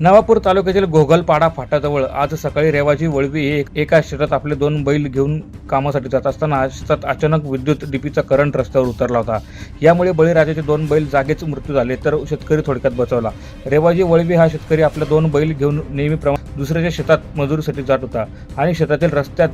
नवापूर तालुक्यातील घोगलपाडा फाटाजवळ आज सकाळी रेवाजी वळवी हे एका शेतात आपले दोन बैल घेऊन कामासाठी जात असताना शेतात अचानक विद्युत डीपीचा करंट रस्त्यावर उतरला होता. यामुळे बळीराजाचे दोन बैल जागेच मृत्यू झाले तर शेतकरी थोडक्यात बचावला. रेवाजी वळवी हा शेतकरी आपले दोन बैल घेऊन नेहमीप्रमाणे दुसऱ्याच्या शेतात मजुरीसाठी जात होता आणि शेतातील रस्त्यात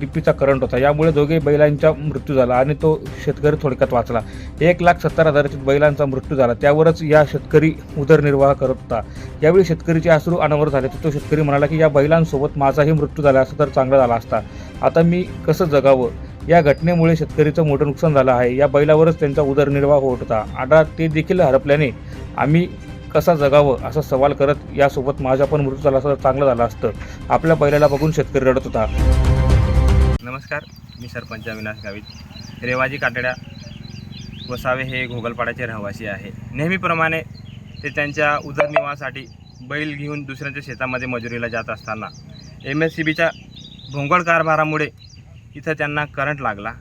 डीपीचा करंट होता. यामुळे दोघे बैलांचा मृत्यू झाला आणि तो शेतकरी थोडक्यात वाचला. एक लाख सत्तर हजाराच्या बैलांचा मृत्यू झाला. त्यावरच या शेतकरी उदरनिर्वाह करत होता. यावेळी शेतकरीचे आसरू अनावर झाले. तर तो शेतकरी म्हणाला की या बैलांसोबत माझाही मृत्यू झाला असं तर चांगला झाला असता. आता मी कसं जगावं? या घटनेमुळे शेतकरीचं मोठं नुकसान झालं आहे. या बैलावरच त्यांचा उदरनिर्वाह होत होता. आता ते देखील हरपल्याने आम्ही कसा जगावं? असा सवाल करत यासोबत माझा पण मृत्यू झाला असं तर चांगलं झालं असतं. आपल्या बैलाला बघून शेतकरी रडत होता. नमस्कार मी सरपंच अविनाश गावित. रेवाजी काटड्या वसावे हे घोगलपाड्याचे रहिवासी आहे. नेहमीप्रमाणे ते त्यांच्या उदरनिर्वाहासाठी बैल घेऊन दुसऱ्यांच्या शेतामध्ये मजुरीला जात असताना एम एस सी बीच्या भोंगळ कारभारामुळे इथं त्यांना करंट लागला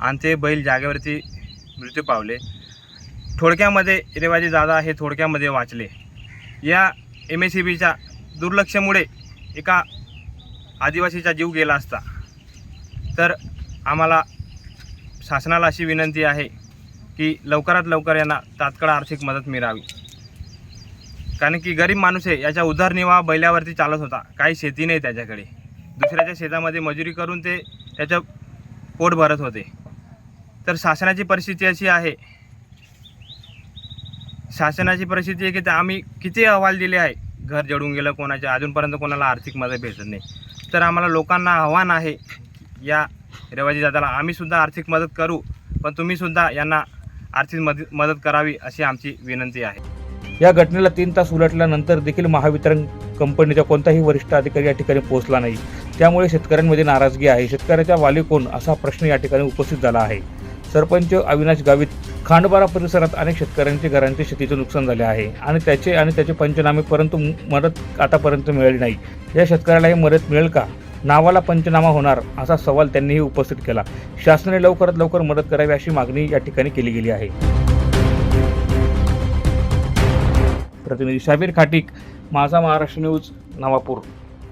आणि ते बैल जागेवरती मृत्यू पावले. थोडक्यामध्ये रेवाजी दादा हे थोडक्यामध्ये वाचले. या एम एस सी बीच्या दुर्लक्षामुळे एका आदिवासीचा जीव गेला असता. तर आम्हाला शासनाला अशी विनंती आहे की लवकरात लवकर यांना तात्काळ आर्थिक मदत मिळावी. कारण की गरीब माणूस आहे याच्या उदरनिर्वाह बैलावरती चालत होता. काही शेती नाही त्याच्याकडे. दुसऱ्याच्या शेतामध्ये मजुरी करून ते त्याचं पोट भरत होते. तर शासनाची परिस्थिती अशी आहे शासनाची परिस्थिती आहे की ते आम्ही किती अहवाल दिले आहे घर जडून गेलं कोणाच्या अजूनपर्यंत कोणाला आर्थिक मदत भेटत नाही. तर आम्हाला लोकांना आव्हान आहे या रेवाजी दादाला आम्ही सुद्धा आर्थिक मदत करू पण तुम्ही सुद्धा यांना आर्थिक मदत मदत करावी अशी आमची विनंती आहे. या घटनेला तीन तास उलटल्यानंतर देखील महावितरण कंपनीचा कोणताही वरिष्ठ अधिकारी या ठिकाणी पोहोचला नाही. त्यामुळे शेतकऱ्यांमध्ये नाराजगी आहे. शेतकऱ्याच्या वाली कोण असा प्रश्न या ठिकाणी उपस्थित झाला आहे. सरपंच अविनाश गावित खांडबारा परिसरात अनेक शेतकऱ्यांचे घरांचे शेतीचे नुकसान झाले आहे. आणि त्याचे आणि त्याचे पंचनामे परंतु मदत आतापर्यंत मिळाली नाही. या शेतकऱ्याला ही मदत मिळेल का? नावाला पंचनामा होणार असा सवाल त्यांनीही उपस्थित केला. शासनाने लवकरात लवकर मदत करावी अशी मागणी या ठिकाणी केली गेली आहे. प्रतिनिधी शाबीर खाटीक माझा महाराष्ट्र न्यूज नवापूर.